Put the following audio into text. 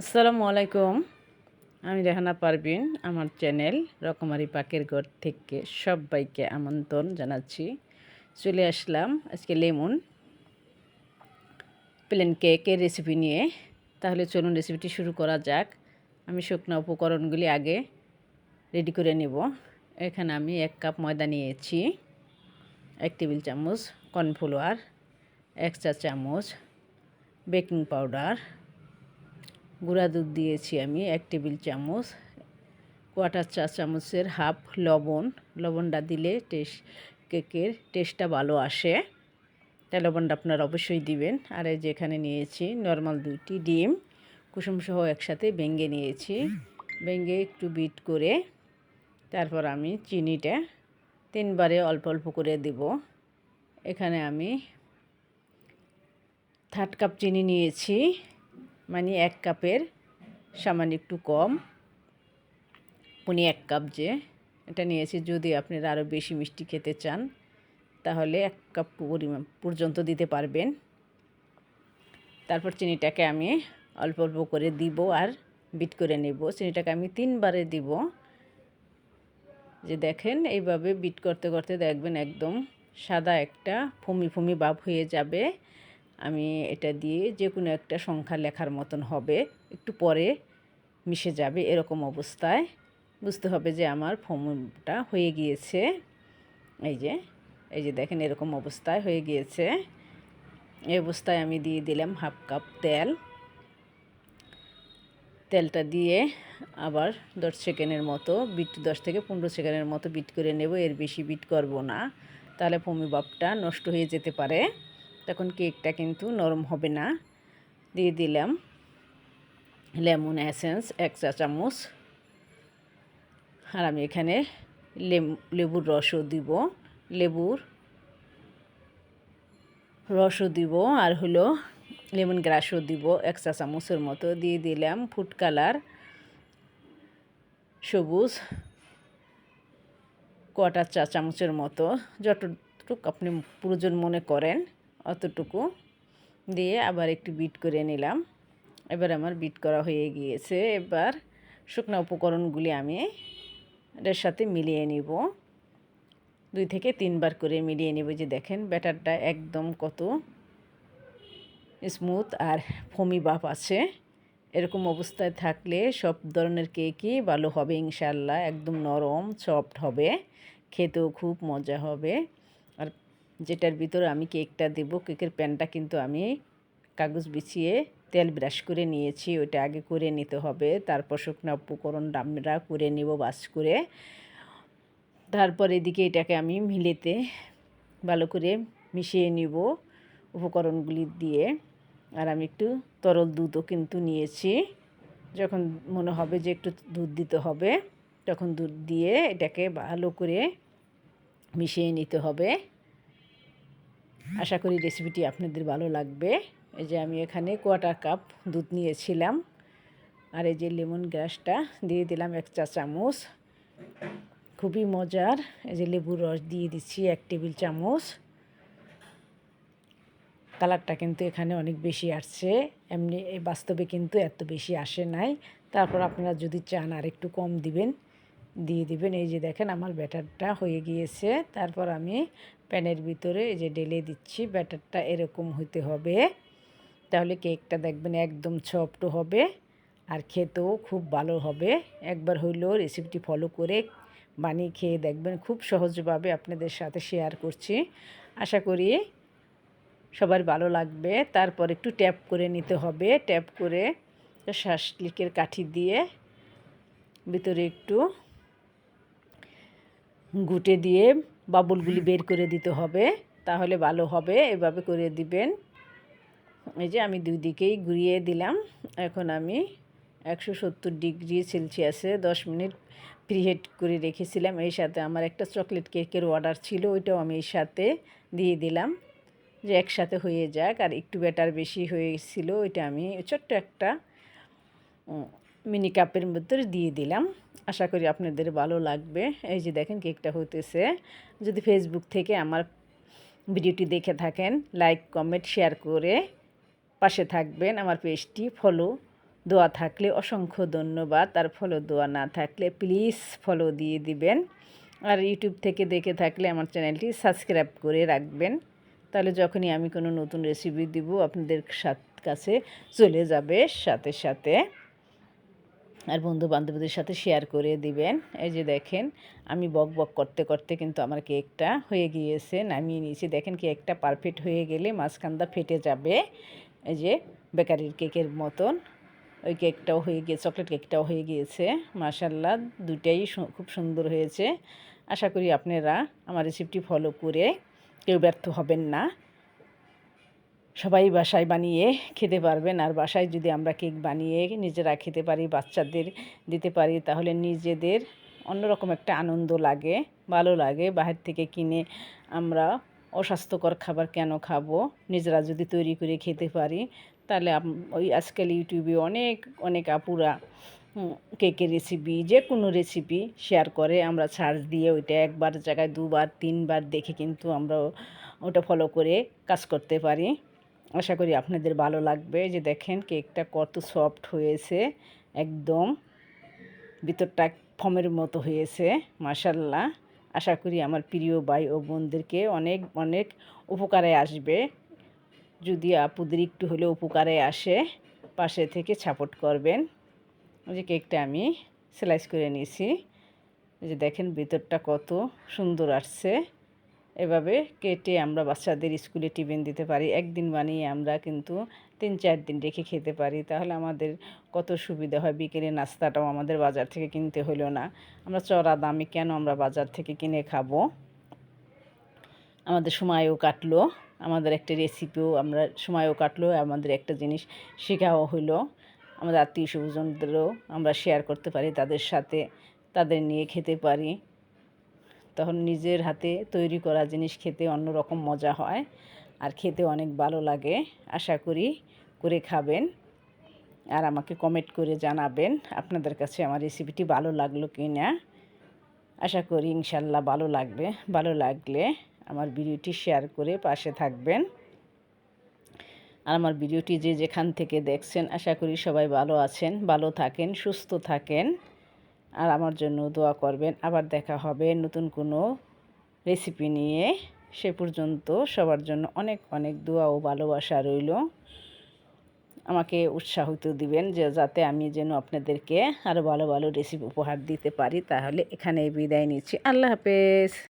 আসসালামু আলাইকুম। আমি রেহানা পারবিন আমার চ্যানেল রকমারি পাকের ঘর থেকে সবাইকে আমন্ত্রণ জানাচ্ছি। চলে আসলাম আজকে লেমন প্লেন কেকের রেসিপি নিয়ে। তাহলে চলুন রেসিপিটি শুরু করা যাক। আমি শুকনো উপকরণগুলি আগে রেডি করে নেব। এখানে আমি এক কাপ ময়দা নিয়েছি, এক টেবিল চামচ কর্নফ্লাওয়ার, এক চা চামচ বেকিং পাউডার গুঁড়া দুধ দিয়েছি আমি, এক টেবিল চামচ, কোয়াটার চা চামচের হাফ লবণ, লবণটা দিলে টেস্ট কেকের টেস্টটা ভালো আসে। তাই লবণটা আপনারা অবশ্যই দিবেন। আর এই যে এখানে নিয়েছি নর্মাল দুইটি ডিম কুসুম সহ একসাথে ভেঙে নিয়েছি। ভেঙে একটু বিট করে তারপর আমি চিনিটা তিনবারে অল্প অল্প করে দেব। এখানে আমি থার্ড কাপ চিনি নিয়েছি। মানে এক কাপের সামান্য একটু কম। উনি এক কাপ যে, এটা নিয়েছি। যদি আপনারা আরও বেশি মিষ্টি খেতে চান, তাহলে এক কাপ পরিমাণ পর্যন্ত দিতে পারবেন। তারপর চিনিটাকে আমি অল্প অল্প করে দিব আর বিট করে নেব। চিনিটাকে আমি তিনবারে দিব। যে দেখেন, এইভাবে বিট করতে করতে দেখবেন একদম সাদা একটা ফুমি ফুমি ভাব হয়ে যাবে। আমি এটা দিয়ে যে কোনো একটা সংখ্যা লেখার মতন হবে, একটু পরে মিশে যাবে এরকম অবস্থায়। বুঝতে হবে যে আমার ফোমটা হয়ে গিয়েছে। এই যে এই যে দেখেন এরকম অবস্থায় হয়ে গিয়েছে। এই অবস্থায় আমি দিয়ে দিলাম হাফ কাপ তেল। তেলটা দিয়ে আবার দশ সেকেন্ডের মতো, বিট দশ থেকে পনেরো সেকেন্ডের মতো বিট করে নেব, এর বেশি বিট করব না। তাহলে ফমি বাপটা নষ্ট হয়ে যেতে পারে। তখন কেকটা কিন্তু নরম হবে না। দিয়ে দিলাম লেমন অ্যাসেন্স এক চা চামচ। আর আমি এখানে লেবুর রসও দিব, লেবুর রসও দিব আর হলো লেমন গ্রাসও দিব এক চা চামচের মতো। দিয়ে দিলাম ফুড কালার, সবুজ কটা চা চামচের মতো। যতটুকু আপনি প্রয়োজন মনে করেন। অতটুকু দিয়ে আবার একটু বিট করে নিলাম। এবার আমার বিট করা হয়ে গিয়েছে। এবার শুকনো উপকরণগুলি আমি এটার সাথে মিলিয়ে নিব। দুই থেকে তিনবার করে মিলিয়ে নেব। যে দেখেন, ব্যাটারটা একদম কত স্মুথ আর ফমি বাপ আছে। এরকম অবস্থায় থাকলে সব ধরনের কেকই ভালো হবে ইনশাল্লাহ একদম নরম, সফট হবে। খেতেও খুব মজা হবে। যেটার ভিতরে আমি কেকটা দেব। কেকের প্যানটা কিন্তু আমি কাগজ বিছিয়ে তেল ব্রাশ করে নিয়েছি। ওইটা আগে করে নিতে হবে। তারপর শুকনো উপকরণ আমরা করে নেব বাস করে। তারপর এদিকে এটাকে আমি মিলেতে ভালো করে মিশিয়ে নিব উপকরণগুলি দিয়ে। আর আমি একটু তরল দুধও কিন্তু নিয়েছি। যখন মনে হবে যে একটু দুধ দিতে হবে, তখন দুধ দিয়ে এটাকে ভালো করে মিশিয়ে নিতে হবে। আশা করি রেসিপিটি আপনাদের ভালো লাগবে। এই যে আমি এখানে কোয়াটার কাপ দুধ নিয়েছিলাম। আর এই যে লেমন গ্রাসটা দিয়ে দিলাম এক চা চামচ। খুবই মজার। এই যে লেবুর রস দিয়ে দিচ্ছি এক টেবিল চামচ। কালারটা কিন্তু এখানে অনেক বেশি আসছে। এমনি এই বাস্তবে কিন্তু এত বেশি আসে নাই। তারপর আপনারা যদি চান আর একটু কম দিবেন, দিয়ে দিবেন। এই যে দেখেন আমার ব্যাটারটা হয়ে গিয়েছে। তারপর আমি প্যানের ভিতরে এই যে ঢেলে দিচ্ছি, ব্যাটারটা এরকম হতে হবে। তাহলে কেকটা দেখবেন একদম সফট হবে আর খেতেও খুব ভালো হবে। একবার হইলেও রেসিপিটি ফলো করে বানিয়ে খেয়ে দেখবেন, খুব সহজভাবে আপনাদের সাথে শেয়ার করছি। আশা করি সবার ভালো লাগবে। তারপর একটু ট্যাপ করে নিতে হবে। ট্যাপ করে শ্বাসলিকের কাঠি দিয়ে ভিতরে একটু গুটে দিয়ে বাবুলগুলি বের করে দিতে হবে, তাহলে ভালো হবে। এভাবে করে দিবেন। এই যে আমি দুই দিকেই ঘুরিয়ে দিলাম। এখন আমি একশো সত্তর ডিগ্রি সেলসিয়াসে দশ মিনিট প্রিহেট করে রেখেছিলাম। এই সাথে আমার একটা চকলেট কেকের অর্ডার ছিল, ওইটাও আমি এই সাথে দিয়ে দিলাম। যে একসাথে হয়ে যাক, আর একটু ব্যাটার বেশি হয়েছিল, ওইটা আমি ছোট্ট একটা মিনি কাপের মধ্যে দিয়ে দিলাম। আশা করি আপনাদের ভালো লাগবে। এই যে দেখেন কেকটা হতেছে। যদি ফেসবুক থেকে আমার ভিডিওটি দেখে থাকেন লাইক কমেন্ট শেয়ার করে পাশে থাকবেন। আমার পেজটি ফলো দোয়া থাকলে অসংখ্য ধন্যবাদ। আর ফলো দোয়া না থাকলে প্লিজ ফলো দিয়ে দিবেন। আর ইউটিউব থেকে দেখে থাকলে আমার চ্যানেলটি সাবস্ক্রাইব করে রাখবেন। তাহলে যখনই আমি কোনো নতুন রেসিপি দিব, আপনাদের কাছে চলে যাবে সাথে সাথে। আর বন্ধু বান্ধবদের সাথে শেয়ার করে দিবেন। এই যে দেখেন, আমি বক বক করতে করতে কিন্তু আমার কেকটা হয়ে গিয়েছে। নামিয়ে নিয়েছি। দেখেন কেকটা পারফেক্ট হয়ে গেলে মাঝখানটা ফেটে যাবে। এই যে বেকারির কেকের মতন। ওই কেকটাও হয়ে গিয়ে চকলেট কেকটাও হয়ে গিয়েছে। মাশাল্লাহ দুটাই খুব সুন্দর হয়েছে। আশা করি আপনারা আমার রেসিপিটি ফলো করে কেউ ব্যর্থ হবেন না। সবাই বাসায় বানিয়ে খেতে পারবেন। আর বাসায় যদি আমরা কেক বানিয়ে নিজেরা খেতে পারি, বাচ্চাদের দিতে পারি, তাহলে নিজেদের অন্যরকম একটা আনন্দ লাগে, ভালো লাগে। বাহির থেকে কিনে আমরা অস্বাস্থ্যকর খাবার কেন খাব? নিজেরা যদি তৈরি করে খেতে পারি, তাহলে ওই আজকাল ইউটিউবে অনেক অনেক আপুরা কেকের রেসিপি যে কোনো রেসিপি শেয়ার করে। আমরা সার্চ দিয়ে ওইটা একবার জায়গায় দুবার, তিনবার দেখে কিন্তু আমরা ওটা ফলো করে কাজ করতে পারি। আশা করি আপনাদের ভালো লাগবে। যে দেখেন কেকটা কত সফট হয়েছে, একদম ভিতরটা ফমের মতো হয়েছে মাসাল্লাহ আশা করি আমার প্রিয় ভাই ও বোনদেরকে অনেক অনেক উপকারে আসবে। যদি আপুদের একটু হলেও উপকারে আসে, পাশে থেকে সাপোর্ট করবেন। ওই যে কেকটা আমি স্লাইস করে নিয়েছি। যে দেখেন ভিতরটা কত সুন্দর আসছে। এভাবে কেটে আমরা বাচ্চাদের স্কুলে টিফিন দিতে পারি। একদিন বানিয়ে আমরা কিন্তু তিন চার দিন রেখে খেতে পারি। তাহলে আমাদের কত সুবিধা হয়। বিকেলে নাস্তাটাও আমাদের বাজার থেকে কিনতে হলো না। আমরা চড়া দামে কেন আমরা বাজার থেকে কিনে খাব? আমাদের সময়ও কাটলো। আমাদের একটা রেসিপিও আমরা সময়ও কাটলো। আমাদের একটা জিনিস শেখাও হলো। আমাদের আত্মীয় স্বজনদেরও আমরা শেয়ার করতে পারি। তাদের সাথে তাদের নিয়ে খেতে পারি। তখন নিজের হাতে তৈরি করা জিনিস খেতে অন্যরকম মজা হয় আর খেতে অনেক ভালো লাগে। আশা করি করে খাবেন আর আমাকে কমেন্ট করে জানাবেন আপনাদের কাছে আমার রেসিপিটি ভালো লাগল কি না আশা করি ইনশাল্লাহ ভালো লাগবে, ভালো লাগলে আমার ভিডিওটি শেয়ার করে পাশে থাকবেন। আর আমার ভিডিওটি যে যেখান থেকে দেখছেন, আশা করি সবাই ভালো আছেন, ভালো থাকেন, সুস্থ থাকেন। আর আমার জন্য দোয়া করবেন। আবার দেখা হবে নতুন কোনো রেসিপি নিয়ে। সে পর্যন্ত সবার জন্য অনেক অনেক দোয়া ও ভালোবাসা রইল। আমাকে উৎসাহিত দিবেন যে যাতে আমি যেন আপনাদেরকে আরও ভালো ভালো রেসিপি উপহার দিতে পারি। তাহলে এখানে বিদায় নিচ্ছি। আল্লাহ হাফেজ।